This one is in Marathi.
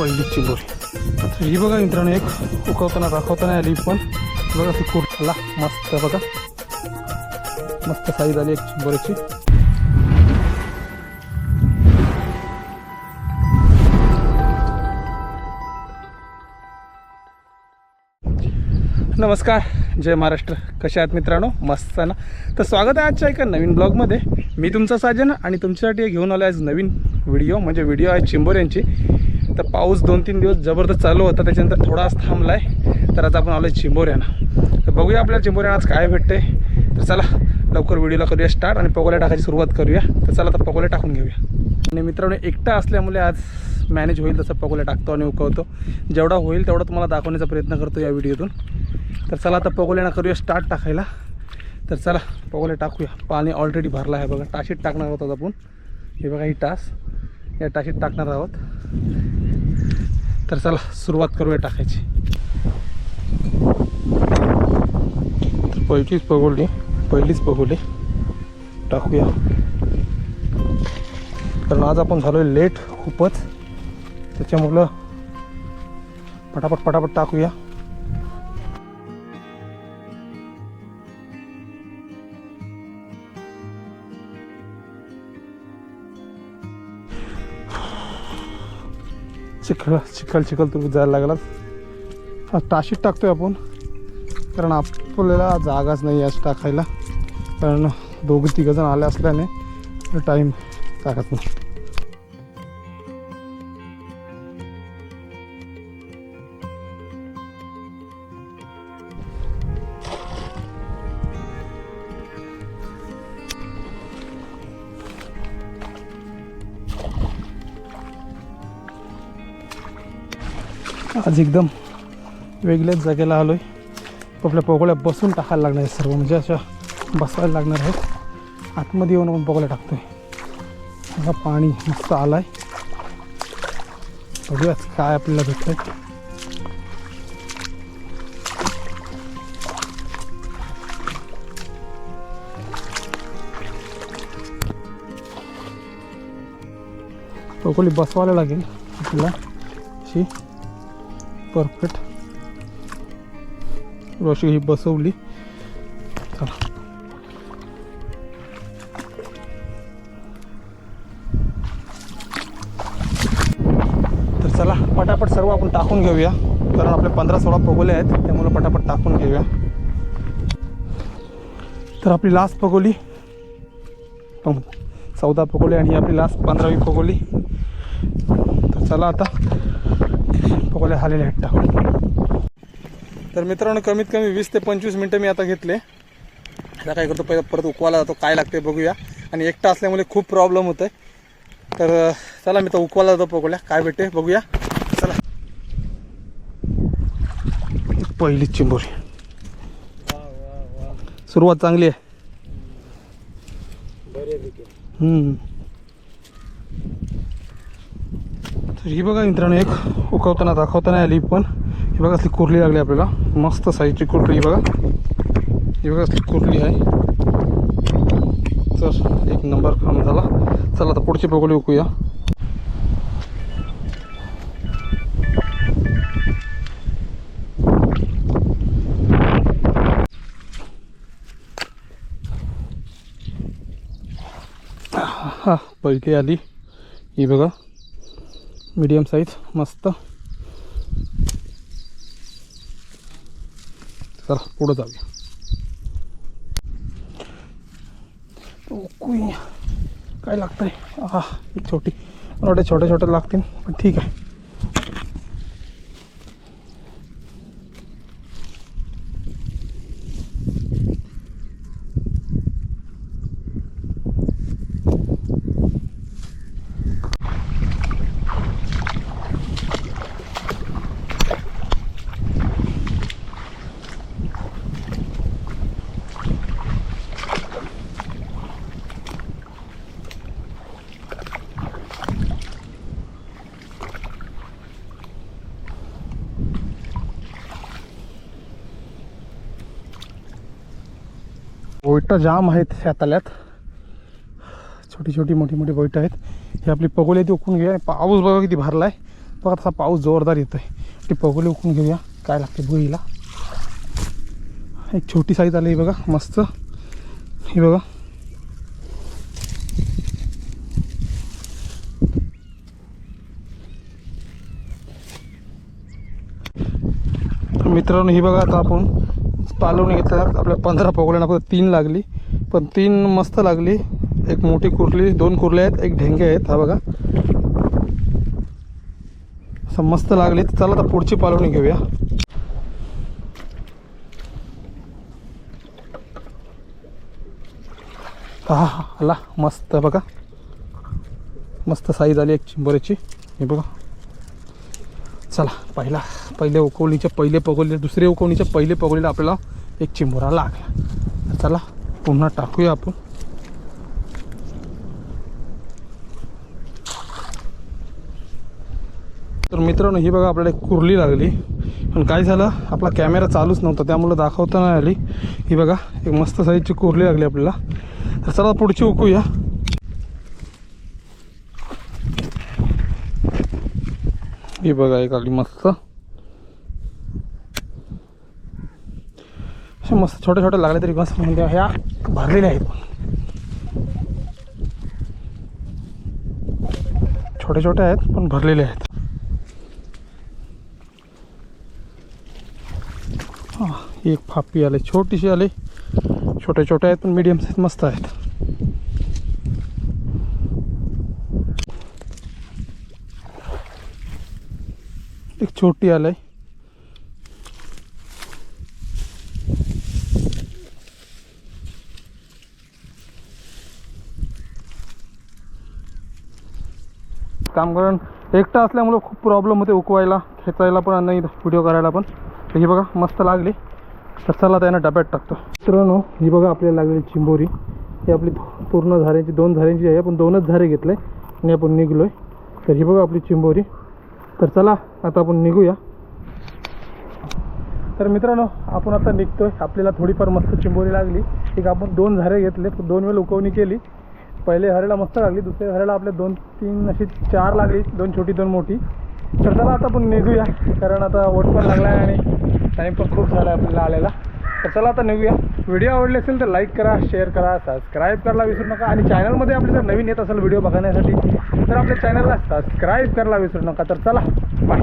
पहिली चिंबोरी ही बघा मित्रांनो एक उकवताना दाखवताना आली पण बघा ती कुर्ला मस्त बघा मस्त साईज आली एक चिंबोरीची नमस्कार जय महाराष्ट्र कशा आहात मित्रांनो मस्त आहे ना तर स्वागत आहे आजच्या एका नवीन ब्लॉगमध्ये मी तुमचा साजन आणि तुमच्यासाठी घेऊन आलो आज नवीन व्हिडिओ म्हणजे व्हिडिओ आहे चिंबोऱ्यांची तर पाऊस दोन तीन दिवस जबरदस्त चालू होता त्याच्यानंतर थोडाच थांबला आहे तर आज आपण आलो आहे चिंबोऱ्यानं. तर बघूया आपल्याला चिंबोऱ्यानं आज काय भेटते तर चला लवकर व्हिडिओला करूया स्टार्ट आणि पकोल्या टाकायची सुरुवात करूया. तर चला आता पकोल्या टाकून घेऊया. आणि मित्रांनो एकटा असल्यामुळे आज मॅनेज होईल तसं पकोल्या टाकतो आणि उकवतो जेवढा होईल तेवढा तुम्हाला दाखवण्याचा प्रयत्न करतो या व्हिडिओतून. तर चला आता पगोल्यानं करूया स्टार्ट टाकायला. तर चला पगोल्या टाकूया. पाणी ऑलरेडी भरलं आहे बघा. टाशीत टाकणार आहोत आपण. हे बघा ही टास. या टाशीत टाकणार आहोत. तर चला सुरुवात करूया टाकायची. तर पहिलीच पगोली पहिलीच पगोली टाकूया. कारण आज आपण झालो आहे लेट खूपच. त्याच्यामुळं पटापट पटापट टाकूया. चिखल चिखल चिखल तुम्ही जायला लागला टाशीत टाशीत टाकतोय आपण. कारण आपल्याला जागाच नाही आज टाकायला. कारण दोघं तिघं जण आले असल्याने टाईम टाकत नाही. आज एकदम वेगळ्याच जागेला आलो आहे आपल्या पोगोळ्या बसून टाकायला लागणार आहे सर्व म्हणजे अशा बसायला लागणार आहेत. आतमध्ये येऊन आपण पोगोळ्या आहे असा पाणी मस्त आलं आहे बघूयाच काय आपल्याला भेटतंय. पोगोळी बसवायला लागेल आपल्याला. अशी परफेक्ट. अशी ही बसवली. चला. तर चला पटापट सर्व आपण टाकून घेऊया. कारण आपले पंधरा सोळा पगोले आहेत त्यामुळे पटापट टाकून घेऊया. तर आपली लास्ट पगोली. चौदा पगोली आणि आपली लास्ट पंधरावी पगोली. तर चला आता. पकोले झालेले आहेत टाकून. तर मित्रांनो कमीत कमी वीस ते पंचवीस मिनटं मी आता घेतले. आता काय करतो पहिलं परत उकवायला जातो काय लागते बघूया. आणि एकटा असल्यामुळे खूप प्रॉब्लेम होत आहे तर चला मी तर उकवायला जातो पकोल्या काय भेटते बघूया. चला. पहिलीच चिंबोरी. सुरुवात चांगली आहे. तर ही बघा मित्रांनो एक उकवताना दाखवताना आली पण ही बघा असली कुर्ली लागली आपल्याला. मस्त साईजची कुर्ली ही बघा. ही बघा असली कुर्ली आहे. तर एक नंबर काम झाला. चला आता पुढची बघूली उकूया हा पहिली आली. ही बघा. मीडियम साईज मस्त. चला पुढं जाऊया. काय लागतंय? हा छोटी. मला वाटतं छोटे छोटे लागतील पण ठीक आहे. बैठं जाम आहेत ह्या तल्यात छोटी छोटी मोठी मोठी बैठं आहेत. हे आपली पगोली ती उकून घेऊया. पाऊस बघा किती भरला आहे बघा तसा पाऊस जोरदार येतोय. ती पगोली उकळून घेऊया. काय लागते बोईला एक छोटी साईज आली बघा मस्त. हे बघा. मित्रांनो ही बघा आता आपण पालवून घेतला आपल्या पंधरा पगोल्यांना फक्त तीन लागली. पण तीन मस्त लागली. एक मोठी कुर्ली दोन कुरले आहेत एक ढेंगे आहेत. हा बघा. असं मस्त लागली. तर चला आता पुढची पालवणी घेऊया. हा हा आला. मस्त बघा. मस्त साईज आली एक चिंबोऱ्याची हे बघा. चला पहिला पहिले उकवणीच्या पहिले पगोले दुसरे उकवणीच्या पहिले पगोलीला आपल्याला एक चिंबोरा लागला. चला पुन्हा टाकूया आपण. तर मित्रांनो ही बघा आपल्याला एक कुर्ली लागली. पण काय झालं आपला कॅमेरा चालूच नव्हता त्यामुळे दाखवता नाही आली. ही बघा एक मस्त साईजची कुर्ली लागली आपल्याला. तर चला पुढची उकूया हे बघा एक आली मस्त. अशा मस्त छोटे छोटे लागले तरी मस्त म्हणजे ह्या भरलेल्या आहेत. छोटे छोटे आहेत पण भरलेले आहेत. हां एक फापी आले छोटीशी आले. छोटे छोटे आहेत पण मीडियम साईज मस्त आहेत. एक छोटी आलाय. काम करून एकटा असल्यामुळं खूप प्रॉब्लेम होते उकवायला खेचायला पण नाही व्हिडिओ करायला पण. तर ही बघा मस्त लागली. तर चला त्यानं डब्यात टाकतो. मित्रांनो ही बघा आपल्याला लागलेली चिंबोरी. ही आपली पूर्ण झाऱ्यांची दोन झाऱ्यांची आहे आपण दोनच झारे घेतले आणि आपण निघलो आहे तर ही बघा आपली चिंबोरी. तर चला आता आपण निघूया. तर मित्रांनो आपण आता निघतोय. आपल्याला थोडीफार मस्त चिंबोरी लागली. एक आपण दोन झारे घेतले दोन वेळ उकवणी केली. पहिले हरेला मस्त लागली दुसऱ्या हरेला आपल्या दोन तीन अशी चार लागली दोन छोटी दोन मोठी. तर चला आता आपण निघूया कारण आता वट पण लागला आहे आणि टाईम पण खूप झाला आहे आपल्याला आलेला. तर चला आता नेऊया व्हिडिओ आवडले असेल तर लाईक करा शेअर करा सबस्क्राईब करायला विसरू नका. आणि चॅनलमध्ये आपले जर नवीन येत असेल व्हिडिओ बघण्यासाठी तर आपल्या चॅनलला सबस्क्राईब करायला विसरू नका. तर चला बाय